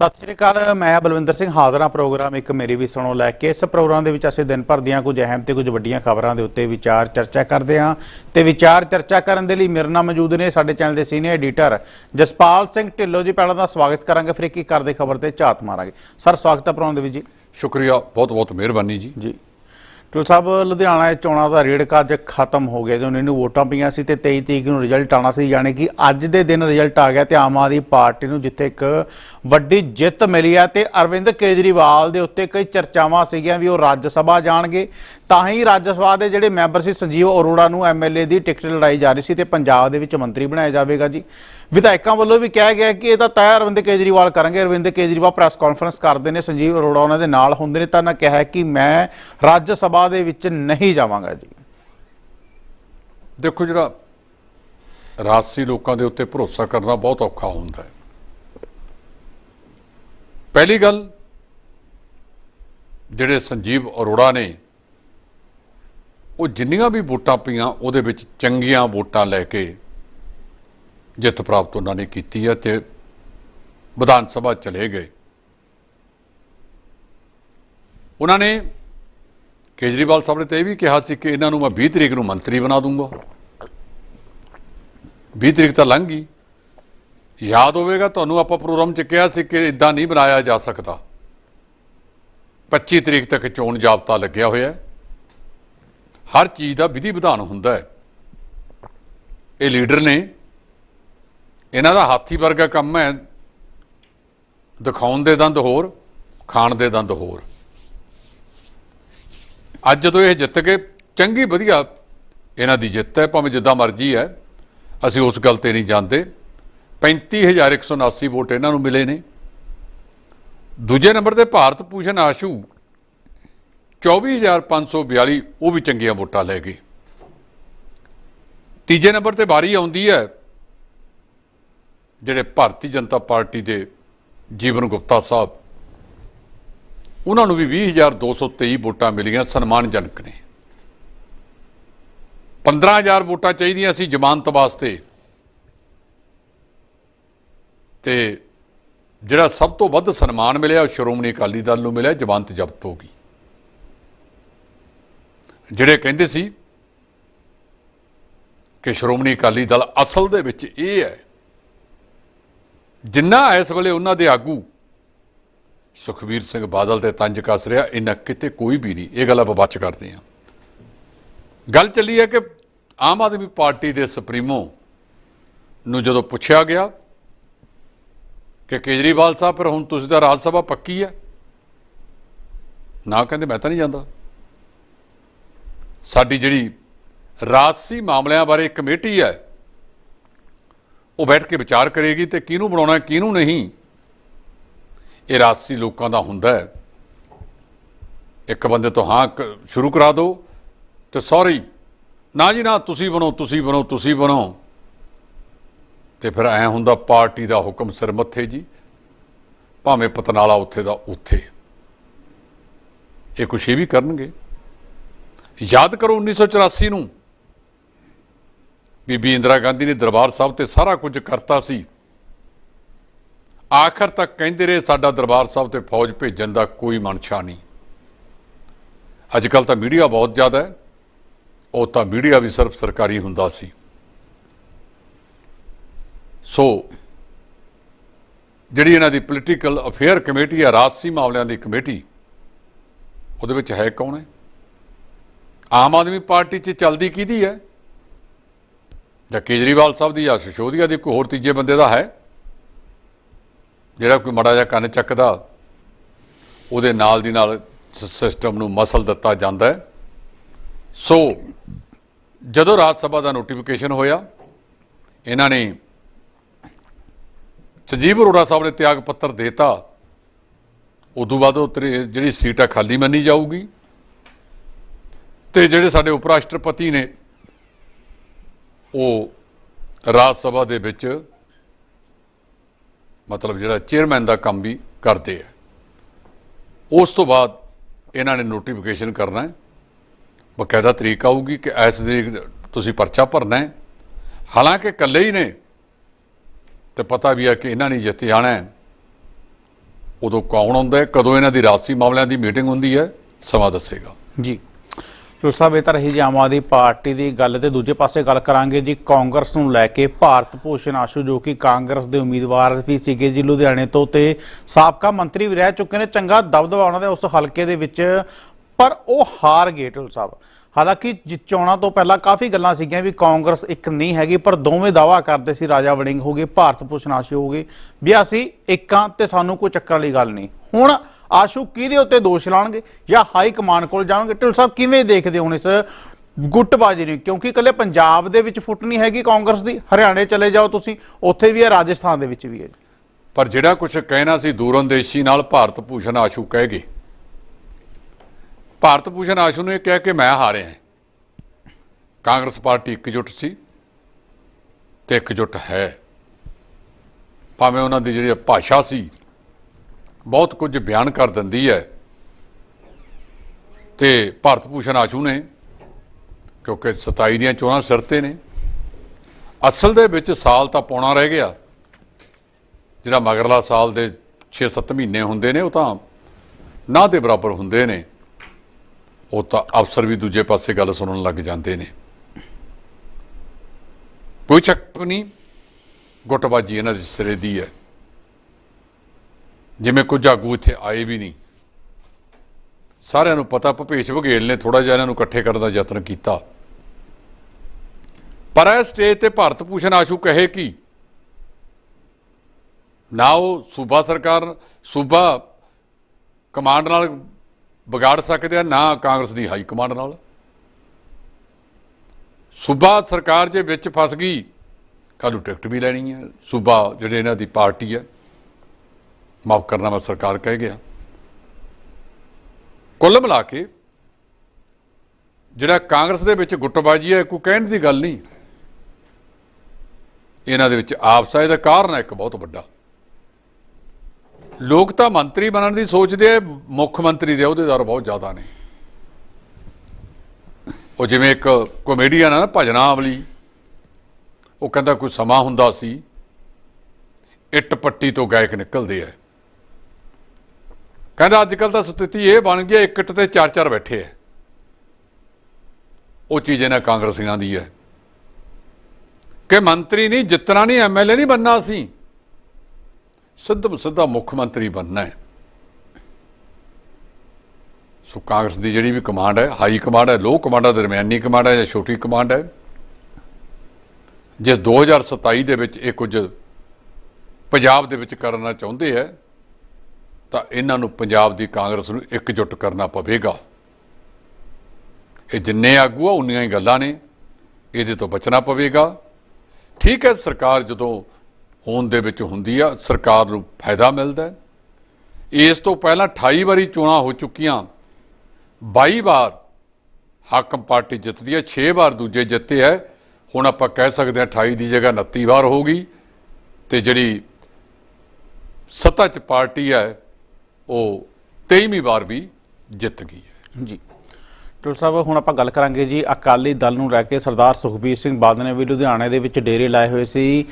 ਸਤਿ ਸ਼੍ਰੀ ਅਕਾਲ ਮੈਂ ਬਲਵਿੰਦਰ ਸਿੰਘ ਹਾਜ਼ਰ ਪ੍ਰੋਗਰਾਮ ਇੱਕ ਮੇਰੀ ਵੀ ਸੁਣੋ ਲੈ ਕੇ। ਇਸ ਪ੍ਰੋਗਰਾਮ ਦੇ ਵਿੱਚ ਅਸੀਂ ਦਿਨ ਭਰ ਦੀਆਂ ਕੁਝ ਅਹਿਮ ਤੇ ਕੁਝ ਵੱਡੀਆਂ ਖਬਰਾਂ ਦੇ ਉੱਤੇ ਵਿਚਾਰ ਚਰਚਾ ਕਰਦੇ ਹਾਂ ਤੇ ਵਿਚਾਰ ਚਰਚਾ ਕਰਨ ਦੇ ਲਈ ਮੇਰੇ ਨਾਲ ਮੌਜੂਦ ਨੇ ਸਾਡੇ ਚੈਨਲ ਦੇ ਸੀਨੀਅਰ ਐਡੀਟਰ ਜਸਪਾਲ ਸਿੰਘ ਢਿੱਲੋਂ ਜੀ। ਪਹਿਲਾਂ ਤਾਂ ਸਵਾਗਤ ਕਰਾਂਗੇ ਫਿਰ ਇੱਕ ਇੱਕ ਕਰਦੇ ਖਬਰ ਤੇ ਝਾਤ ਮਾਰਾਂਗੇ। ਸਰ ਸਵਾਗਤ ਹੈ ਪ੍ਰੋਗਰਾਮ ਦੇ ਵਿੱਚ ਜੀ। ਸ਼ੁਕਰੀਆ ਬਹੁਤ ਬਹੁਤ ਮਿਹਰਬਾਨੀ ਜੀ। ਜੀ। ਟੁਲ ਸਾਹਿਬ, ਲੁਧਿਆਣਾ ਚੋਣਾਂ ਦਾ ਰੇੜਕਾ ਅੱਜ ਖਤਮ ਹੋ ਗਿਆ। ਜਦੋਂ ਇਹਨੂੰ ਵੋਟਾਂ ਪਈਆਂ ਸੀ ਤੇ 23 ਤਰੀਕ ਨੂੰ ਰਿਜ਼ਲਟ ਆਣਾ ਸੀ, ਯਾਨੀ ਕਿ ਅੱਜ ਦੇ ਦਿਨ ਰਿਜ਼ਲਟ ਆ ਗਿਆ ਤੇ ਆਮ ਆਦਮੀ ਪਾਰਟੀ ਨੂੰ ਜਿੱਥੇ ਇੱਕ ਵੱਡੀ ਜਿੱਤ ਮਿਲੀ ਆ ਤੇ ਅਰਵਿੰਦ ਕੇਜਰੀਵਾਲ ਦੇ ਉੱਤੇ ਕਈ ਚਰਚਾਵਾਂ ਸੀਗੀਆਂ ਵੀ ਉਹ ਰਾਜ ਸਭਾ ਜਾਣਗੇ। ਤਾਂ ਹੀ ਰਾਜ ਸਭਾ ਦੇ ਜਿਹੜੇ ਮੈਂਬਰ ਸੀ ਸੰਜੀਵ ਅਰੋੜਾ ਨੂੰ ਐਮਐਲਏ ਦੀ ਟਿਕਟ ਲੜਾਈ ਜਾ ਰਹੀ ਸੀ ਤੇ ਪੰਜਾਬ ਦੇ ਵਿੱਚ ਮੰਤਰੀ ਬਣਾਇਆ ਜਾਵੇਗਾ ਜੀ। ਵਿਧਾਇਕਾਂ ਵੱਲੋਂ ਵੀ ਕਿਹਾ ਗਿਆ ਕਿ ਇਹ ਤਾਂ ਤੈਅ ਅਰਵਿੰਦ ਕੇਜਰੀਵਾਲ ਕਰਨਗੇ। ਅਰਵਿੰਦ ਕੇਜਰੀਵਾਲ ਪ੍ਰੈਸ ਕਾਨਫਰੰਸ ਕਰਦੇ ਨੇ। ਸੰਜੀਵ ਅਰੋੜਾ ਉਹਨਾਂ ਦੇ ਨਾਲ ਹੁੰਦੇ ਨੇ। ਤਾਂ ਨਾ ਕਿਹਾ ਕਿ ਮੈਂ ਰਾਜ ਸਭਾ ਦੇ ਵਿੱਚ ਨਹੀਂ ਜਾਵਾਂਗਾ ਜੀ। ਦੇਖੋ ਜਿਹੜਾ ਰਾਜਸੀ ਲੋਕਾਂ ਦੇ ਉੱਤੇ ਭਰੋਸਾ ਕਰਨਾ ਬਹੁਤ ਔਖਾ ਹੁੰਦਾ ਹੈ। ਪਹਿਲੀ ਗੱਲ, ਜਿਹੜੇ ਸੰਜੀਵ ਅਰੋੜਾ ਨੇ ਉਹ ਜਿੰਨੀਆਂ ਵੀ ਵੋਟਾਂ ਪਈਆਂ, ਉਹਦੇ ਵਿੱਚ ਚੰਗੀਆਂ ਵੋਟਾਂ ਲੈ ਕੇ ਜਿੱਤ ਪ੍ਰਾਪਤ ਉਹਨਾਂ ਨੇ ਕੀਤੀ ਹੈ ਤੇ ਵਿਧਾਨ ਸਭਾ ਚਲੇ ਗਏ। ਉਹਨਾਂ ਨੇ ਕੇਜਰੀਵਾਲ ਸਾਹਿਬ ਨੇ ਤਾਂ ਇਹ ਵੀ ਕਿਹਾ ਸੀ ਕਿ ਇਹਨਾਂ ਨੂੰ ਮੈਂ 20 ਤਰੀਕ ਨੂੰ ਮੰਤਰੀ ਬਣਾ ਦੂੰਗਾ। 20 ਤਰੀਕ ਤਾਂ ਲੰਘ ਗਈ। ਯਾਦ ਹੋਵੇਗਾ, ਤੁਹਾਨੂੰ ਆਪਾਂ ਪ੍ਰੋਗਰਾਮ 'ਚ ਕਿਹਾ ਸੀ ਕਿ ਇਦਾਂ ਨਹੀਂ ਬਣਾਇਆ ਜਾ ਸਕਦਾ। 25 ਤਰੀਕ ਤੱਕ ਚੋਣ ਜਾਬਤਾ ਲੱਗਿਆ ਹੋਇਆ ਹੈ। ਹਰ ਚੀਜ਼ ਦਾ ਵਿਧੀ ਵਿਧਾਨ ਹੁੰਦਾ ਹੈ। ਇਹ ਲੀਡਰ ਨੇ, ਇਹਨਾਂ ਦਾ ਹਾਥੀ ਵਰਗਾ ਕੰਮ ਹੈ। ਦਿਖਾਉਣ ਦੇ ਦੰਦ ਹੋਰ, ਖਾਣ ਦੇ ਦੰਦ ਹੋਰ। ਅੱਜ ਜਦੋਂ ਇਹ ਜਿੱਤ ਗਏ, ਚੰਗੀ ਵਧੀਆ ਇਹਨਾਂ ਦੀ ਜਿੱਤ ਹੈ, ਭਾਵੇਂ ਜਿੱਦਾਂ ਮਰਜ਼ੀ ਹੈ। ਅਸੀਂ ਉਸ ਗੱਲ ਤੇ ਨਹੀਂ ਜਾਂਦੇ। 35179 ਵੋਟ ਇਹਨਾਂ ਨੂੰ ਮਿਲੇ ਨੇ। ਦੂਜੇ ਨੰਬਰ ਤੇ ਭਾਰਤ ਭੂਸ਼ਣ ਆਸ਼ੂ 24542 ਉਹ ਵੀ ਚੰਗੀਆਂ ਵੋਟਾਂ ਲੈ ਗਏ ਤੀਜੇ ਨੰਬਰ ਤੇ ਵਾਰੀ ਆਉਂਦੀ ਹੈ, ਜਿਹੜੇ ਭਾਰਤੀ ਜਨਤਾ ਪਾਰਟੀ ਦੇ ਜੀਵਨ ਗੁਪਤਾ ਸਾਹਿਬ। ਉਹਨਾਂ ਨੂੰ ਵੀ 20223 ਵੋਟਾਂ ਮਿਲੀਆਂ, ਸਨਮਾਨਜਨਕ ਨੇ। 15000 ਵੋਟਾਂ ਚਾਹੀਦੀਆਂ ਸੀ ਜ਼ਮਾਨਤ ਵਾਸਤੇ। ਤੇ ਜਿਹੜਾ ਸਭ ਤੋਂ ਵੱਧ ਸਨਮਾਨ ਮਿਲਿਆ, ਉਹ ਸ਼੍ਰੋਮਣੀ ਅਕਾਲੀ ਦਲ ਨੂੰ ਮਿਲਿਆ, ਜ਼ਮਾਨਤ ਜ਼ਬਤ ਹੋ ਗਈ। ਜਿਹੜੇ ਕਹਿੰਦੇ ਸੀ ਕਿ ਸ਼੍ਰੋਮਣੀ ਅਕਾਲੀ ਦਲ ਅਸਲ ਦੇ ਵਿੱਚ ਇਹ ਹੈ, ਜਿੰਨਾ ਇਸ ਵੇਲੇ ਉਹਨਾਂ ਦੇ ਆਗੂ ਸੁਖਬੀਰ ਸਿੰਘ ਬਾਦਲ ਤੇ ਤੰਜ ਕੱਸ ਰਿਹਾ ਇਹਨਾਂ ਕਿਤੇ ਕੋਈ ਵੀ ਨਹੀਂ। ਇਹ ਗੱਲ ਆਪਾਂ ਬਚ ਕਰਦੇ ਹਾਂ। ਗੱਲ ਚੱਲੀ ਹੈ ਕਿ ਆਮ ਆਦਮੀ ਪਾਰਟੀ ਦੇ ਸੁਪਰੀਮੋ ਨੂੰ ਜਦੋਂ ਪੁੱਛਿਆ ਗਿਆ ਕਿ ਕੇਜਰੀਵਾਲ ਸਾਹਿਬ ਪਰ ਹੁਣ ਤੁਸੀਂ ਦਾ ਰਾਜ ਸਭਾ ਪੱਕੀ ਹੈ। ਨਾ ਕਹਿੰਦੇ ਮੈਂ ਤਾਂ ਨਹੀਂ ਜਾਂਦਾ। ਸਾਡੀ ਜਿਹੜੀ ਰਾਜਸੀ ਮਾਮਲਿਆਂ ਬਾਰੇ ਕਮੇਟੀ ਹੈ, ਉਹ ਬੈਠ ਕੇ ਵਿਚਾਰ ਕਰੇਗੀ ਤੇ ਕਿਹਨੂੰ ਬਣਾਉਣਾ, ਕਿਹਨੂੰ ਨਹੀਂ। ਇਹ ਰਾਜਸੀ ਲੋਕਾਂ ਦਾ ਹੁੰਦਾ ਹੈ। ਇੱਕ ਬੰਦੇ ਤੋਂ ਹਾਂ ਕ- ਸ਼ੁਰੂ ਕਰਾ ਦਿਓ ਤੇ ਸੌਰੀ। ਨਾ ਜੀ, ਨਾ, ਤੁਸੀਂ ਬਣੋ ਤੁਸੀਂ ਬਣੋ ਤੁਸੀਂ ਬਣੋ। ਤੇ ਫਿਰ ਐ ਹੁੰਦਾ ਪਾਰਟੀ ਦਾ ਹੁਕਮ ਸਿਰ ਮੱਥੇ ਜੀ। ਭਾਵੇਂ ਪਤਨਾਲਾ ਉੱਥੇ ਦਾ ਉੱਥੇ। ਇਹ ਕੁਛ ਇਹ ਵੀ ਕਰਨਗੇ। ਯਾਦ ਕਰੋ 1984 ਨੂੰ। ਬੀਬੀ ਇੰਦਰਾ ਗਾਂਧੀ ਨੇ ਦਰਬਾਰ ਸਾਹਿਬ ਤੇ ਸਾਰਾ ਕੁਝ ਕਰਤਾ ਸੀ। ਆਖਰ ਤੱਕ ਕਹਿੰਦੇ ਰਹੇ, ਸਾਡਾ ਦਰਬਾਰ ਸਾਹਿਬ ਤੇ ਫੌਜ ਭੇਜਣ ਦਾ ਕੋਈ ਮਨਸ਼ਾ ਨਹੀਂ। ਅੱਜ ਕੱਲ ਤਾਂ ਮੀਡੀਆ ਬਹੁਤ ਜ਼ਿਆਦਾ ਹੈ। ਉਹ ਤਾਂ ਮੀਡੀਆ ਵੀ ਸਿਰਫ ਸਰਕਾਰੀ ਹੁੰਦਾ ਸੀ। ਸੋ, ਜਿਹੜੀ ਇਹਨਾਂ ਦੀ ਪੋਲੀਟੀਕਲ ਅਫੇਅਰ ਕਮੇਟੀ ਹੈ ਰਾਜਸੀ ਮਾਮਲਿਆਂ ਦੀ ਕਮੇਟੀ, ਉਹਦੇ ਵਿੱਚ ਹੈ ਕੌਣ ਹੈ? ਆਮ ਆਦਮੀ ਪਾਰਟੀ 'ਚ ਚੱਲਦੀ ਕਿਹਦੀ ਹੈ? ਜਾਂ ਕੇਜਰੀਵਾਲ ਸਾਹਿਬ ਦੀ ਜਾਂ ਸਸ਼ੋਦੀਆ ਦੀ ਕੋਈ ਹੋਰ ਤੀਜੇ ਬੰਦੇ ਦਾ ਹੈ? ਜਿਹੜਾ ਕੋਈ ਮੜਾ ਜਿਹਾ ਕੰਨ ਚੱਕਦਾ, ਉਹਦੇ ਨਾਲ ਦੀ ਨਾਲ ਸਿਸਟਮ ਨੂੰ ਮਸਲ ਦਿੱਤਾ ਜਾਂਦਾ ਹੈ। ਸੋ, ਜਦੋਂ ਰਾਜ ਸਭਾ ਦਾ ਨੋਟੀਫਿਕੇਸ਼ਨ ਹੋਇਆ, ਇਹਨਾਂ ਨੇ ਸੰਜੀਵ ਅਰੋੜਾ ਸਾਹਿਬ ਨੇ ਤਿਆਗ ਪੱਤਰ ਦੇਤਾ। ਉਦੋਂ ਬਾਅਦ ਉਹ ਤੇਰੀ, ਜਿਹੜੀ ਸੀਟ ਆ ਖਾਲੀ ਮੰਨੀ ਜਾਊਗੀ। ਤੇ ਜਿਹੜੇ ਸਾਡੇ ਉਪ ਰਾਸ਼ਟਰਪਤੀ ਨੇ, ਉਹ ਰਾਜ ਸਭਾ ਦੇ ਵਿੱਚ ਮਤਲਬ ਜਿਹੜਾ ਚੇਅਰਮੈਨ ਦਾ ਕੰਮ ਵੀ ਕਰਦੇ ਆ। ਉਸ ਤੋਂ ਬਾਅਦ ਇਹਨਾਂ ਨੇ ਨੋਟੀਫਿਕੇਸ਼ਨ ਕਰਨਾ ਹੈ। ਬਕਾਇਦਾ ਤਰੀਕ ਆਊਗੀ ਕਿ ਇਸ ਤਰੀਕ ਤੁਸੀਂ ਪਰਚਾ ਭਰਨਾ ਹੈ। ਹਾਲਾਂਕਿ ਇਕੱਲੇ ਹੀ ਨੇ ਤੇ ਪਤਾ ਵੀ ਹੈ ਕਿ ਇਹਨਾਂ ਨੇ ਜਿੱਤੇ ਆਣਾ ਹੈ, ਉਦੋਂ ਕੌਣ ਆਉਂਦਾ ਹੈ, ਕਦੋਂ ਇਹਨਾਂ ਦੀ ਰਾਜਸੀ ਮਾਮਲਿਆਂ ਦੀ ਮੀਟਿੰਗ ਹੁੰਦੀ ਹੈ, ਸਮਾਂ ਦੱਸੇਗਾ। ਜੀ। ਟੁਲ ਸਾਹਿਬ, ਇਹ ਤਾਂ ਰਹੀ ਜੀ ਆਮ ਆਦਮੀ ਪਾਰਟੀ ਦੀ ਗੱਲ ਤੇ ਦੂਜੇ ਪਾਸੇ ਗੱਲ ਕਰਾਂਗੇ ਜੀ ਕਾਂਗਰਸ ਨੂੰ ਲੈ ਕੇ ਭਾਰਤ ਭੂਸ਼ਣ ਆਸ਼ੂ, ਜੋ ਕਿ ਕਾਂਗਰਸ ਦੇ ਉਮੀਦਵਾਰ ਵੀ ਸੀਗੇ ਜੀ ਲੁਧਿਆਣੇ ਤੋਂ ਤੇ ਸਾਬਕਾ ਮੰਤਰੀ ਵੀ ਰਹਿ ਚੁੱਕੇ ਨੇ, ਚੰਗਾ ਦਬਦਬਾ ਉਹਨਾਂ ਦੇ ਉਸ ਹਲਕੇ ਦੇ ਵਿੱਚ, ਪਰ ਉਹ ਹਾਰ ਗਏ ਟੁਲ ਸਾਹਿਬ। ਹਾਲਾਂਕਿ ਜਿ- ਚੋਣਾਂ ਤੋਂ ਪਹਿਲਾਂ ਕਾਫੀ ਗੱਲਾਂ ਸੀਗੀਆਂ ਵੀ ਕਾਂਗਰਸ ਇੱਕ ਨਹੀਂ ਹੈਗੀ, ਪਰ ਦੋਵੇਂ ਦਾਵਾ ਕਰਦੇ ਸੀ ਰਾਜਾ ਵੜਿੰਗ ਹੋ ਗਏ, ਭਾਰਤ ਭੂਸ਼ਣ ਆਸ਼ੂ ਹੋ ਗਏ। ਵੀ ਅਸੀਂ ਇੱਕਾਂ ਤੇ ਸਾਨੂੰ ਕੋਈ ਚੱਕਰ ਵਾਲੀ ਗੱਲ ਨਹੀਂ। ਹੁਣ ਆਸ਼ੂ ਕਿਹਦੇ ਉੱਤੇ ਦੋਸ਼ ਲਾਣਗੇ ਜਾਂ ਹਾਈ ਕਮਾਂਡ ਕੋਲ ਜਾਣਗੇ? ਢਿੱਲ ਸਾਹਿਬ, ਕਿਵੇਂ ਦੇਖਦੇ ਹੋ ਇਸ ਗੁੱਟਬਾਜੀ ਨੂੰ? ਕਿਉਂਕਿ ਇਕੱਲੇ ਪੰਜਾਬ ਦੇ ਵਿੱਚ ਫੁੱਟ ਨਹੀਂ ਹੈਗੀ ਕਾਂਗਰਸ ਦੀ। ਹਰਿਆਣੇ ਚਲੇ ਜਾਓ ਤੁਸੀਂ, ਉੱਥੇ ਵੀ ਹੈ, ਰਾਜਸਥਾਨ ਦੇ ਵਿੱਚ ਵੀ ਹੈ ਪਰ ਜਿਹੜਾ ਕੁਝ ਕਹਿਣਾ ਸੀ ਦੂਰਅੰਦੇਸ਼ੀ ਨਾਲ ਭਾਰਤ ਭੂਸ਼ਣ ਆਸ਼ੂ ਕਹਿ ਗਏ। ਭਾਰਤ ਭੂਸ਼ਣ ਆਸ਼ੂ ਨੇ ਕਿਹਾ ਕਿ ਮੈਂ ਹਾਰਿਆ ਕਾਂਗਰਸ ਪਾਰਟੀ ਇਕਜੁੱਟ ਸੀ ਤੇ ਇਕਜੁੱਟ ਹੈ। ਭਾਵੇਂ ਉਹਨਾਂ ਦੀ ਜਿਹੜੀ ਭਾਸ਼ਾ ਸੀ ਬਹੁਤ ਕੁਝ ਬਿਆਨ ਕਰ ਦਿੰਦੀ ਹੈ। ਤੇ ਭਾਰਤ ਭੂਸ਼ਣ ਆਸ਼ੂ ਨੇ, ਕਿਉਂਕਿ 27 ਦੀਆਂ ਚੋਣਾਂ ਸਿਰ ਤੇ ਨੇ, ਅਸਲ ਦੇ ਵਿੱਚ ਸਾਲ ਤਾਂ ਪੌਣਾ ਰਹਿ ਗਿਆ। ਜਿਹੜਾ ਮਗਰਲਾ ਸਾਲ ਦੇ 6-7 ਮਹੀਨੇ ਹੁੰਦੇ ਨੇ, ਉਹ ਤਾਂ ਨਾ ਦੇ ਬਰਾਬਰ ਹੁੰਦੇ ਨੇ। ਉਹ ਤਾਂ ਅਫਸਰ ਵੀ ਦੂਜੇ ਪਾਸੇ ਗੱਲ ਸੁਣਨ ਲੱਗ ਜਾਂਦੇ ਨੇ। ਕੋਈ ਚੱਕ ਨਹੀਂ, ਗੁੱਟਬਾਜੀ ਇਹਨਾਂ ਦੇ ਸਿਰੇ ਦੀ ਹੈ। ਜਿਵੇਂ ਕੁਝ ਆਗੂ ਇੱਥੇ ਆਏ ਵੀ ਨਹੀਂ। ਸਾਰਿਆਂ ਨੂੰ ਪਤਾ, ਭਪੇਸ਼ ਬਘੇਲ ਨੇ ਥੋੜਾ ਜਿਹਾ ਇਹਨਾਂ ਨੂੰ ਇਕੱਠੇ ਕਰਨ ਦਾ ਯਤਨ ਕੀਤਾ। ਪਰ ਇਹ ਸਟੇਜ ਤੇ ਭਾਰਤ ਭੂਸ਼ਣ ਆਸ਼ੂ ਕਹੇ ਕਿ, ਨਾ ਉਹ ਸੂਬਾ ਸਰਕਾਰ, ਸੂਬਾ ਕਮਾਂਡ ਨਾਲ ਵਿਗਾੜ ਸਕਦੇ ਆ, ਨਾ ਕਾਂਗਰਸ ਦੀ ਹਾਈ ਕਮਾਂਡ ਨਾਲ। ਸੂਬਾ ਸਰਕਾਰ ਜੇ ਵਿੱਚ ਫਸ ਗਈ, ਕੱਲ੍ਹ ਨੂੰ ਟਿਕਟ ਵੀ ਲੈਣੀ ਹੈ। ਸੂਬਾ ਜਿਹੜੇ ਇਹਨਾਂ ਦੀ ਪਾਰਟੀ ਹੈ ਮਾਫ ਕਰਨਾ ਮੈਂ ਸਰਕਾਰ ਕਹਿ ਗਿਆ। ਕੁੱਲ ਮਿਲਾ ਕੇ ਜਿਹੜਾ ਕਾਂਗਰਸ ਦੇ ਵਿੱਚ ਗੁੱਟਬਾਜੀ ਹੈ ਕੋਈ ਕਹਿਣ ਦੀ ਗੱਲ ਨਹੀਂ। ਇਹਨਾਂ ਦੇ ਵਿੱਚ ਆਪਸਾ ਇਹਦਾ ਕਾਰਨ ਹੈ, ਇੱਕ ਬਹੁਤ ਵੱਡਾ। ਲੋਕ ਤਾਂ ਮੰਤਰੀ ਬਣਨ ਦੀ ਸੋਚਦੇ ਆ, ਮੁੱਖ ਮੰਤਰੀ ਦੇ ਅਹੁਦੇਦਾਰ ਬਹੁਤ ਜ਼ਿਆਦਾ ਨੇ। ਉਹ ਜਿਵੇਂ ਇੱਕ ਕਾਮੇਡੀਅਨ ਆ ਨਾ, ਭਜਨਾ ਅਮਲੀ ਉਹ ਕਹਿੰਦਾ ਕੋਈ ਸਮਾਂ ਹੁੰਦਾ ਸੀ, ਇੱਟ ਪੱਟੀ ਤੋਂ ਗਾਇਕ ਨਿਕਲਦੇ ਆ। ਕਹਿੰਦਾ ਅੱਜ ਕੱਲ ਤਾਂ ਸਥਿਤੀ ਇਹ ਬਣ ਗਈ ਹੈ, ਇੱਕ ਇੱਟ ਤੇ ਚਾਰ ਚਾਰ ਬੈਠੇ ਆ। ਉਹ ਚੀਜ਼ ਇਹਨਾਂ ਕਾਂਗਰਸੀਆਂ ਦੀ ਹੈ। ਕਿ ਮੰਤਰੀ ਨਹੀਂ ਜਿੱਤਣਾ ਨਹੀਂ ਐਮਐਲਏ ਨਹੀਂ ਬੰਨਾ ਸੀ ਸਿੱਧਾ ਸਿੱਧਾ ਮੁੱਖ ਮੰਤਰੀ ਬੰਨਣਾ ਹੈ। ਸੋ ਕਾਂਗਰਸ ਦੀ ਜਿਹੜੀ ਵੀ ਕਮਾਂਡ ਹੈ ਹਾਈ ਕਮਾਂਡ ਹੈ ਲੋ ਕਮਾਂਡ ਹੈ ਦਰਮਿਆਨੀ ਕਮਾਂਡ ਹੈ ਜਾਂ ਛੋਟੀ ਕਮਾਂਡ ਹੈ ਜਿਸ 2027 ਦੇ ਵਿੱਚ ਇਹ ਕੁਝ ਪੰਜਾਬ ਦੇ ਵਿੱਚ ਕਰਨਾ ਚਾਹੁੰਦੇ ਹੈ ਤਾਂ ਇਹਨਾਂ ਨੂੰ ਪੰਜਾਬ ਦੀ ਕਾਂਗਰਸ ਨੂੰ ਇਕਜੁੱਟ ਕਰਨਾ ਪਵੇਗਾ। ਇਹ ਜਿੰਨੇ ਆਗੂ ਆ, ਉਨੀਆਂ ਹੀ ਗੱਲਾਂ ਨੇ। ਇਹਦੇ ਤੋਂ ਬਚਣਾ ਪਵੇਗਾ। ਠੀਕ ਹੈ, ਸਰਕਾਰ ਜਦੋਂ ਹੋਣ ਦੇ ਵਿੱਚ ਹੁੰਦੀ ਆ, ਸਰਕਾਰ ਨੂੰ ਫਾਇਦਾ ਮਿਲਦਾ ਹੈ। ਇਸ ਤੋਂ ਪਹਿਲਾਂ 28 ਵਾਰੀ ਚੋਣਾਂ ਹੋ ਚੁੱਕੀਆਂ। 22 ਵਾਰ ਹਾਕਮ ਪਾਰਟੀ ਜਿੱਤਦੀ ਹੈ 6 ਵਾਰ ਦੂਜੇ ਜਿੱਤੇ ਹੈ। ਹੁਣ ਆਪਾਂ ਕਹਿ ਸਕਦੇ ਹਾਂ 28 ਦੀ ਜਗ੍ਹਾ 29 ਵਾਰ ਹੋ ਗਈ। ਤੇ ਜਿਹੜੀ ਸੱਤਾ 'ਚ ਪਾਰਟੀ ਹੈ ਉਹ 23ਵੀਂ ਵਾਰ ਵੀ ਜਿੱਤ ਗਈ ਹੈ। ਜੀ। ਟੁਲ ਸਾਹਿਬ, ਹੁਣ ਆਪਾਂ ਗੱਲ ਕਰਾਂਗੇ ਜੀ ਅਕਾਲੀ ਦਲ ਨੂੰ ਲੈ ਕੇ। ਸਰਦਾਰ ਸੁਖਬੀਰ ਸਿੰਘ ਬਾਦਲ ਨੇ ਵੀ ਲੁਧਿਆਣੇ ਦੇ ਵਿੱਚ ਡੇਰੇ ਲਾਏ ਹੋਏ ਸੀ।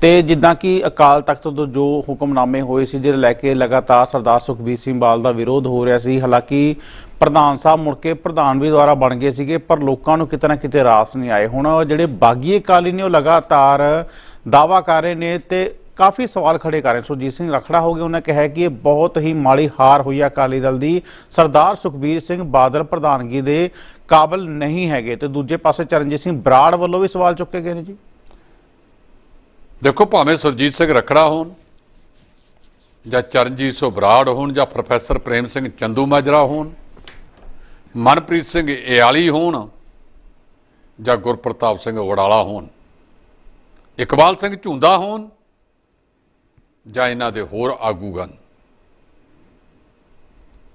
ਤੇ ਜਿੱਦਾਂ ਕਿ ਅਕਾਲ ਤਖਤ ਤੋਂ ਜੋ ਹੁਕਮਨਾਮੇ ਹੋਏ ਸੀ, ਜਿਹਦੇ ਲੈ ਕੇ ਲਗਾਤਾਰ ਸਰਦਾਰ ਸੁਖਬੀਰ ਸਿੰਘ ਬਾਦਲ ਦਾ ਵਿਰੋਧ ਹੋ ਰਿਹਾ ਸੀ। ਹਾਲਾਂਕਿ ਪ੍ਰਧਾਨ ਸਾਹਿਬ ਮੁੜ ਕੇ ਪ੍ਰਧਾਨ ਵੀ ਦੁਆਰਾ ਬਣ ਗਏ ਸੀਗੇ, ਪਰ ਲੋਕਾਂ ਨੂੰ ਕਿਤੇ ਨਾ ਕਿਤੇ ਰਾਸ ਨਹੀਂ ਆਏ। ਹੁਣ ਜਿਹੜੇ ਬਾਗੀ ਅਕਾਲੀ ਨੇ, ਉਹ ਲਗਾਤਾਰ ਦਾਵਾ ਕਰ ਰਹੇ ਨੇ ਤੇ ਕਾਫੀ ਸਵਾਲ ਖੜੇ ਕਰ ਰਹੇ ਸੁਰਜੀਤ ਸਿੰਘ ਰਖੜਾ ਹੋ ਗਏ, ਉਹਨਾਂ ਕਿਹਾ ਕਿ ਇਹ ਬਹੁਤ ਹੀ ਮਾੜੀ ਹਾਰ ਹੋਈ ਹੈ ਅਕਾਲੀ ਦਲ ਦੀ। ਸਰਦਾਰ ਸੁਖਬੀਰ ਸਿੰਘ ਬਾਦਲ ਪ੍ਰਧਾਨਗੀ ਦੇ ਕਾਬਲ ਨਹੀਂ ਹੈਗੇ ਤੇ ਦੂਜੇ ਪਾਸੇ ਚਰਨਜੀਤ ਸਿੰਘ ਬਰਾੜ ਵੱਲੋਂ ਵੀ ਸਵਾਲ ਚੁੱਕੇ ਗਏ ਨੇ ਜੀ। ਦੇਖੋ, ਭਾਵੇਂ ਸੁਰਜੀਤ ਸਿੰਘ ਰਖੜਾ ਹੋਣ ਜਾਂ ਚਰਨਜੀਤ ਸਿੰਘ ਬਰਾੜ ਹੋਣ ਜਾਂ ਪ੍ਰੋਫੈਸਰ ਪ੍ਰੇਮ ਸਿੰਘ ਚੰਦੂ ਮਾਜਰਾ ਹੋਣ, ਮਨਪ੍ਰੀਤ ਸਿੰਘ ਇਆਲੀ ਹੋਣ ਜਾਂ ਗੁਰਪ੍ਰਤਾਪ ਸਿੰਘ ਵੜਾਲਾ ਹੋਣ, ਇਕਬਾਲ ਸਿੰਘ ਝੁੰਦਾ ਹੋਣ ਜਾਂ ਇਹਨਾਂ ਦੇ ਹੋਰ ਆਗੂਗਨ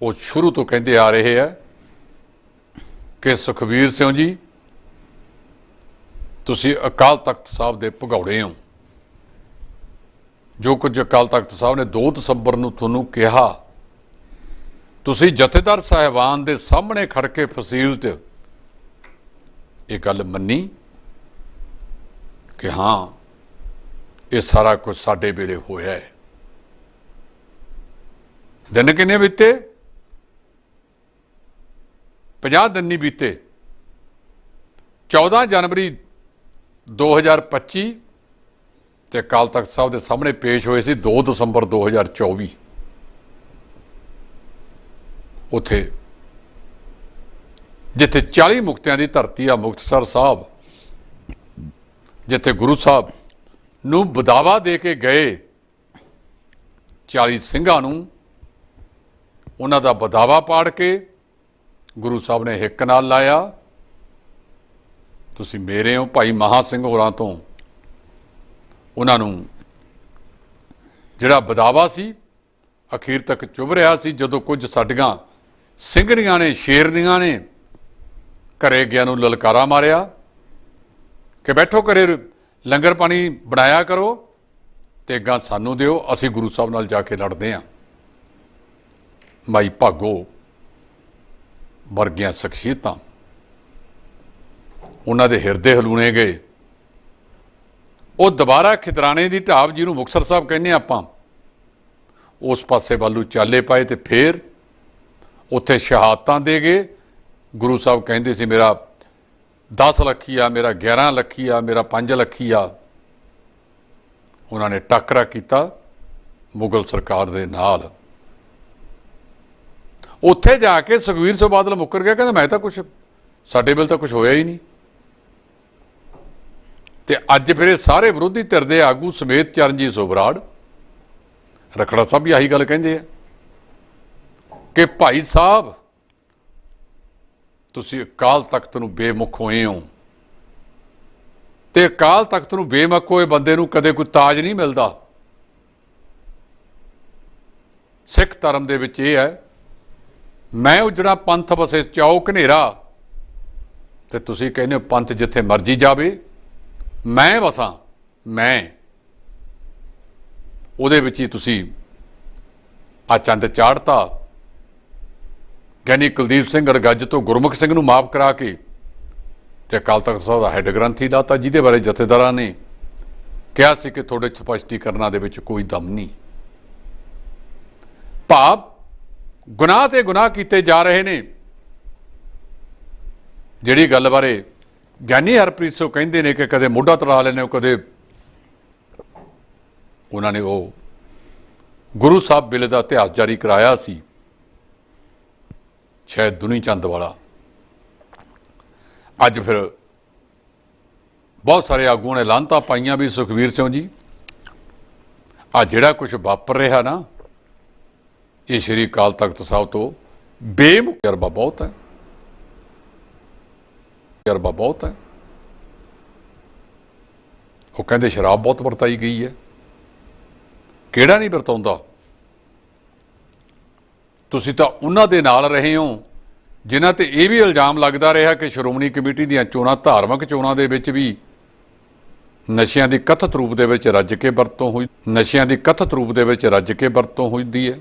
ਉਹ ਸ਼ੁਰੂ ਤੋਂ ਕਹਿੰਦੇ ਆ ਰਹੇ ਆ ਕਿ ਸੁਖਬੀਰ ਸਿੰਘ ਜੀ, ਤੁਸੀਂ ਅਕਾਲ ਤਖਤ ਸਾਹਿਬ ਦੇ ਭਗੌੜੇ ਹੋ। ਜੋ ਕੁਝ ਅਕਾਲ ਤਖਤ ਸਾਹਿਬ ਨੇ 2 ਦਸੰਬਰ ਨੂੰ ਤੁਹਾਨੂੰ ਕਿਹਾ, ਤੁਸੀਂ ਜਥੇਦਾਰ ਸਾਹਿਬਾਨ ਦੇ ਸਾਹਮਣੇ ਖੜ ਕੇ ਫਸੀਲ ਤੇ ਇਹ ਗੱਲ ਮੰਨੀ ਕਿ ਹਾਂ ਇਹ ਸਾਰਾ ਕੁਝ ਸਾਡੇ ਵੇਲੇ ਹੋਇਆ ਹੈ। ਦਿਨ ਕਿੰਨੇ ਬੀਤੇ? 50 ਦਿਨ ਨਹੀਂ ਬੀਤੇ। 14 ਜਨਵਰੀ 2025 ਤੇ ਅਕਾਲ ਤਖਤ ਸਾਹਿਬ ਦੇ ਸਾਹਮਣੇ ਪੇਸ਼ ਹੋਏ ਸੀ 2 ਦਸੰਬਰ 2024 ਉਥੇ ਜਿੱਥੇ 40 ਮੁਕਤਿਆਂ ਦੀ ਧਰਤੀ ਆ ਮੁਕਤਸਰ ਸਾਹਿਬ, ਜਿੱਥੇ ਗੁਰੂ ਸਾਹਿਬ ਨੂੰ ਬਦਾਵਾ ਦੇ ਕੇ ਗਏ 40 ਸਿੰਘਾਂ ਨੂੰ, ਉਹਨਾਂ ਦਾ ਬਦਾਵਾ ਪਾੜ ਕੇ ਗੁਰੂ ਸਾਹਿਬ ਨੇ ਹਿੱਕ ਨਾਲ ਲਾਇਆ, ਤੁਸੀਂ ਮੇਰੇ ਹੋ ਭਾਈ ਮਹਾ ਸਿੰਘ ਹੋਰਾਂ ਤੋਂ। ਉਹਨਾਂ ਨੂੰ ਜਿਹੜਾ ਬਦਾਵਾ ਸੀ, ਅਖੀਰ ਤੱਕ ਚੁਭ ਰਿਹਾ ਸੀ, ਜਦੋਂ ਕੁਝ ਸਾਡੀਆਂ ਸਿੰਘਣੀਆਂ ਨੇ, ਸ਼ੇਰਨੀਆਂ ਨੇ ਘਰੇ ਗਿਆ ਨੂੰ ਲਲਕਾਰਾ ਮਾਰਿਆ ਕਿ ਬੈਠੋ ਘਰੇ ਲੰਗਰ ਪਾਣੀ ਬਣਾਇਆ ਕਰੋ ਤੇ ਅੱਗਾ ਸਾਨੂੰ ਦਿਓ, ਅਸੀਂ ਗੁਰੂ ਸਾਹਿਬ ਨਾਲ ਜਾ ਕੇ ਲੜਦੇ ਹਾਂ ਮਾਈ ਭਾਗੋ ਵਰਗੀਆਂ ਸ਼ਖਸੀਅਤਾਂ। ਉਹਨਾਂ ਦੇ ਹਿਰਦੇ ਹਲੂਣੇ ਗਏ। ਉਹ ਦੁਬਾਰਾ ਖਿਦਰਾਣੇ ਦੀ ਢਾਬ ਜਿਹਨੂੰ ਮੁਕਤਸਰ ਸਾਹਿਬ ਕਹਿੰਦੇ ਹਾਂ ਆਪਾਂ, ਉਸ ਪਾਸੇ ਵੱਲੋਂ ਚਾਲੇ ਪਾਏ ਤੇ ਫੇਰ ਉੱਥੇ ਸ਼ਹਾਦਤਾਂ ਦੇ ਗਏ। ਗੁਰੂ ਸਾਹਿਬ ਕਹਿੰਦੇ ਸੀ, ਮੇਰਾ 10 ਲੱਖੀ ਆ, ਮੇਰਾ 11 ਲੱਖੀ ਆ, ਮੇਰਾ 5 ਲੱਖੀ ਆ। ਉਹਨਾਂ ਨੇ ਟੱਕਰਾ ਕੀਤਾ ਮੁਗਲ ਸਰਕਾਰ ਦੇ ਨਾਲ। ਉੱਥੇ ਜਾ ਕੇ ਸੁਖਵੀਰ ਸਿੰਘ ਬਾਦਲ ਮੁੱਕਰ ਗਿਆ, ਕਹਿੰਦਾ ਮੈਂ ਤਾਂ ਕੁਝ ਸਾਡੇ ਵੇਲੇ ਤਾਂ ਕੁਝ ਹੋਇਆ ਹੀ ਨਹੀਂ। ਤੇ ਅੱਜ ਫਿਰ ਇਹ ਸਾਰੇ ਵਿਰੋਧੀ ਧਿਰ ਦੇ ਆਗੂ ਸਮੇਤ ਚਰਨਜੀਤ ਸੋਬਰਾੜ, ਰਖੜਾ ਸਾਹਿਬ ਵੀ ਆਹੀ ਗੱਲ ਕਹਿੰਦੇ ਆ ਕਿ ਭਾਈ ਸਾਹਿਬ ਤੁਸੀਂ ਅਕਾਲ ਤਖਤ ਨੂੰ ਬੇਮੁਖ ਹੋਏ ਹੋ ਤੇ ਅਕਾਲ ਤਖਤ ਨੂੰ ਬੇਮੁਖ ਹੋਏ ਬੰਦੇ ਨੂੰ ਕਦੇ ਕੋਈ ਤਾਜ ਨਹੀਂ ਮਿਲਦਾ। ਸਿੱਖ ਧਰਮ ਦੇ ਵਿੱਚ ਇਹ ਹੈ, ਮੈਂ ਉਜੜਾ ਪੰਥ ਵਸੇ ਚਾਓ ਘਨੇਰਾ, ਤੇ ਤੁਸੀਂ ਕਹਿੰਦੇ ਹੋ ਪੰਥ ਜਿੱਥੇ ਮਰਜ਼ੀ ਜਾਵੇ, ਮੈਂ ਵਸਾਂ, ਮੈਂ। ਉਹਦੇ ਵਿੱਚ ਹੀ ਤੁਸੀਂ ਆ ਚੰਦ ਚਾੜਤਾ ਗਿਆਨੀ ਕੁਲਦੀਪ ਸਿੰਘ ਅੜਗੱਜ ਤੋਂ ਗੁਰਮੁਖ ਸਿੰਘ ਨੂੰ ਮਾਫ ਕਰਾ ਕੇ ਤੇ ਅਕਾਲ ਤਖਤ ਸਾਹਿਬ ਦਾ ਹੈੱਡ ਗ੍ਰੰਥੀ ਲਾਤਾ ਜਿਹਦੇ ਬਾਰੇ ਜਥੇਦਾਰਾਂ ਨੇ ਕਿਹਾ ਸੀ ਕਿ ਤੁਹਾਡੇ ਸਪਸ਼ਟੀਕਰਨਾਂ ਦੇ ਵਿੱਚ ਕੋਈ ਦਮ ਨਹੀਂ। ਭਾਵ ਗੁਨਾਹ ਤੇ ਗੁਨਾਹ ਕੀਤੇ ਜਾ ਰਹੇ ਨੇ। ਜਿਹੜੀ ਗੱਲ ਬਾਰੇ ਗਿਆਨੀ ਹਰਪ੍ਰੀਤ ਸੋ ਕਹਿੰਦੇ ਨੇ ਕਿ ਕਦੇ ਮੋਢਾ ਤੜਾ ਲੈਣੇ ਹੋ, ਕਦੇ ਉਹਨਾਂ ਨੇ ਉਹ ਗੁਰੂ ਸਾਹਿਬ ਬਿਲੇ ਦਾ ਇਤਿਹਾਸ ਜਾਰੀ ਕਰਾਇਆ ਸੀ। ਸ਼ਾਇਦ ਦੁਨੀ ਚੰਦ ਵਾਲਾ। ਅੱਜ ਫਿਰ ਬਹੁਤ ਸਾਰੇ ਆਗੂਆਂ ਨੇ ਲਾਂਤਾ ਪਾਈਆਂ ਵੀ ਸੁਖਵੀਰ ਸਿੰਘ ਜੀ। ਆ ਜਿਹੜਾ ਕੁਝ ਵਾਪਰ ਰਿਹਾ ਨਾ, ਇਹ ਸ਼੍ਰੀ ਅਕਾਲ ਤਖਤ ਸਾਹਿਬ ਤੋਂ ਬੇਮੁਕਰਬਾ ਬਹੁਤ ਹੈ। ਤਜਰਬਾ ਬਹੁਤ ਹੈ। ਉਹ ਕਹਿੰਦੇ ਸ਼ਰਾਬ ਬਹੁਤ ਵਰਤਾਈ ਗਈ ਹੈ। ਕਿਹੜਾ ਨਹੀਂ ਵਰਤਾਉਂਦਾ? ਤੁਸੀਂ ਤਾਂ ਉਹਨਾਂ ਦੇ ਨਾਲ ਰਹੇ ਹੋ, ਜਿਨ੍ਹਾਂ ਤੇ ਇਹ ਵੀ ਇਲਜ਼ਾਮ ਲੱਗਦਾ ਰਿਹਾ ਕਿ ਸ਼੍ਰੋਮਣੀ ਕਮੇਟੀ ਦੀਆਂ ਚੋਣਾਂ ਧਾਰਮਿਕ ਚੋਣਾਂ ਦੇ ਵਿੱਚ ਵੀ ਨਸ਼ਿਆਂ ਦੀ ਕਥਿਤ ਰੂਪ ਦੇ ਵਿੱਚ ਰੱਜ ਕੇ ਵਰਤੋਂ ਹੋਈ, ਨਸ਼ਿਆਂ ਦੀ ਕਥਿਤ ਰੂਪ ਦੇ ਵਿੱਚ ਰੱਜ ਕੇ ਵਰਤੋਂ ਹੁੰਦੀ ਹੈ।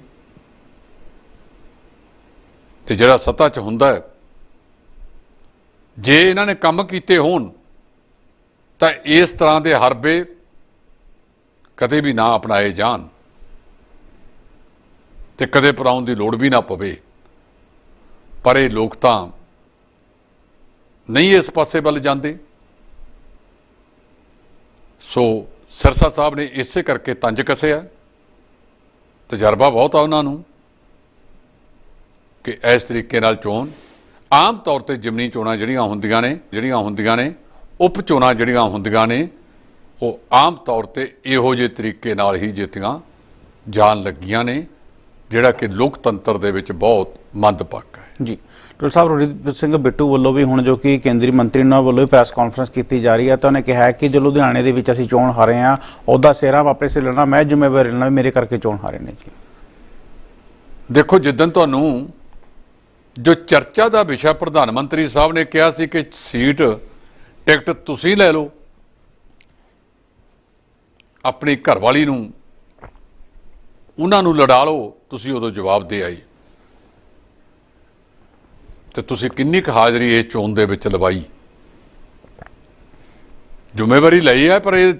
ਤੇ ਜਿਹੜਾ ਸੱਤਾ 'ਚ ਹੁੰਦਾ ਹੈ, ਜੇ ਇਹਨਾਂ ਨੇ ਕੰਮ ਕੀਤੇ ਹੋਣ, ਤਾਂ ਇਸ ਤਰ੍ਹਾਂ ਦੇ ਹਰਬੇ ਕਦੇ ਵੀ ਨਾ ਅਪਣਾਏ ਜਾਣ। ਤੇ ਕਦੇ ਪਰਾਉਣ ਦੀ ਲੋੜ ਵੀ ਨਾ ਪਵੇ। ਪਰ ਇਹ ਲੋਕ ਤਾਂ ਨਹੀਂ ਇਸ ਪਾਸੇ ਵੱਲ ਜਾਂਦੇ। ਸੋ ਸਿਰਸਾ ਸਾਹਿਬ ਨੇ ਇਸੇ ਕਰਕੇ ਤੰਜ ਕੱਸਿਆ। ਤਜਰਬਾ ਬਹੁਤ ਆ ਉਹਨਾਂ ਨੂੰ ਕਿ ਇਸ ਤਰੀਕੇ ਨਾਲ ਚੋਣ। ਆਮ ਤੌਰ ਤੇ ਜਿਮਨੀ ਚੋਣਾਂ ਜਿਹੜੀਆਂ ਹੁੰਦੀਆਂ ਨੇ, ਜਿਹੜੀਆਂ ਹੁੰਦੀਆਂ ਨੇ, ਉਪ ਚੋਣਾਂ ਜਿਹੜੀਆਂ ਹੁੰਦੀਆਂ ਨੇ, ਉਹ ਆਮ ਤੌਰ ਤੇ ਇਹੋ ਜਿਹੇ ਤਰੀਕੇ ਨਾਲ ਹੀ ਜਿੱਤੀਆਂ ਜਾਣ ਲੱਗੀਆਂ ਨੇ। ਜਿਹੜਾ ਕਿ ਲੋਕਤੰਤਰ ਦੇ ਵਿੱਚ ਬਹੁਤ ਮੰਦਭਾਗਾ ਹੈ। ਜੀ। ਡਾਕਟਰ ਸਾਹਿਬ ਰਣਜੀਤ ਸਿੰਘ ਬਿੱਟੂ ਵੱਲੋਂ ਵੀ ਹੁਣ ਜੋ ਕਿ ਕੇਂਦਰੀ ਮੰਤਰੀ ਨਾਲ ਵੱਲੋਂ ਪ੍ਰੈਸ ਕਾਨਫਰੰਸ ਕੀਤੀ ਜਾ ਰਹੀ ਹੈ ਤਾਂ ਉਹਨੇ ਕਿਹਾ ਕਿ ਜੋ ਲੁਧਿਆਣੇ ਦੇ ਵਿੱਚ ਅਸੀਂ ਚੋਣ ਹਾਰੇ ਆ ਉਹਦਾ ਸਿਹਰਾ ਵਾਪਸ ਸੇ ਲੈਣਾ ਮੈਂ ਜ਼ਿੰਮੇਵਾਰੀ ਲੈਣਾ ਮੇਰੇ ਕਰਕੇ ਚੋਣ ਹਾਰੇ ਨੇ ਜੀ। ਦੇਖੋ ਜਿੱਦਨ ਤੁਹਾਨੂੰ ਜੋ ਚਰਚਾ ਦਾ ਵਿਸ਼ਾ ਪ੍ਰਧਾਨ ਮੰਤਰੀ ਸਾਹਿਬ ਨੇ ਕਿਹਾ ਸੀ ਕਿ ਸੀਟ ਟਿਕਟ ਤੁਸੀਂ ਲੈ ਲਓ ਆਪਣੀ ਘਰਵਾਲੀ ਨੂੰ ਉਹਨਾਂ ਨੂੰ ਲੜਾ ਲਓ ਤੁਸੀਂ ਉਦੋਂ ਜਵਾਬ ਦੇ ਆਈ ਤੇ ਤੁਸੀਂ ਕਿੰਨੀ ਕੁ ਹਾਜ਼ਰੀ ਇਸ ਚੋਣ ਦੇ ਵਿੱਚ ਲਵਾਈ? ਜ਼ਿੰਮੇਵਾਰੀ ਲਈ ਹੈ, ਪਰ ਇਹ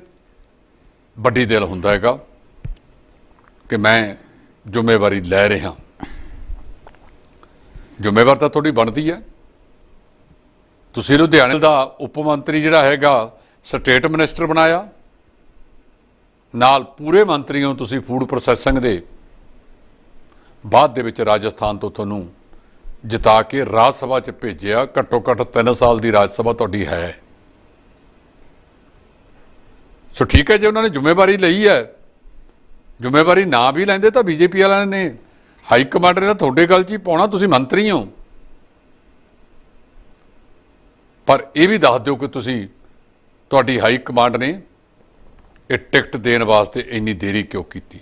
ਵੱਡੀ ਦਿਲ ਹੁੰਦਾ ਹੈਗਾ ਕਿ ਮੈਂ ਜ਼ਿੰਮੇਵਾਰੀ ਲੈ ਰਿਹਾ। ਜ਼ਿੰਮੇਵਾਰ ਤਾਂ ਤੁਹਾਡੀ ਬਣਦੀ ਹੈ। ਤੁਸੀਂ ਲੁਧਿਆਣੇ ਦਾ ਉਪ ਮੰਤਰੀ ਜਿਹੜਾ ਹੈਗਾ, ਸਟੇਟ ਮਿਨਿਸਟਰ ਬਣਾਇਆ। ਨਾਲ ਪੂਰੇ ਮੰਤਰੀ ਹੋ ਤੁਸੀਂ ਫੂਡ ਪ੍ਰੋਸੈਸਿੰਗ ਦੇ ਬਾਅਦ ਦੇ ਵਿੱਚ ਰਾਜਸਥਾਨ ਤੋਂ ਤੁਹਾਨੂੰ ਜਿਤਾ ਕੇ ਰਾਜ ਸਭਾ 'ਚ ਭੇਜਿਆ। ਘੱਟੋ ਘੱਟ 3 ਸਾਲ ਦੀ ਰਾਜ ਸਭਾ ਤੁਹਾਡੀ ਹੈ। ਸੋ ਠੀਕ ਹੈ, ਜੇ ਉਹਨਾਂ ਨੇ ਜ਼ਿੰਮੇਵਾਰੀ ਲਈ ਹੈ, ਜ਼ਿੰਮੇਵਾਰੀ ਨਾ ਵੀ ਲੈਂਦੇ ਤਾਂ ਬੀਜੇਪੀ ਵਾਲਿਆਂ ਨੇ ਹਾਈ ਕਮਾਂਡਰ ਨੇ ਤਾਂ ਤੁਹਾਡੇ ਗੱਲ 'ਚ ਹੀ ਪਾਉਣਾ, ਤੁਸੀਂ ਮੰਤਰੀ ਹੋ। ਪਰ ਇਹ ਵੀ ਦੱਸ ਦਿਓ ਕਿ ਤੁਸੀਂ, ਤੁਹਾਡੀ ਹਾਈ ਕਮਾਂਡ ਨੇ ਇਹ ਟਿਕਟ ਦੇਣ ਵਾਸਤੇ ਇੰਨੀ ਦੇਰੀ ਕਿਉਂ ਕੀਤੀ?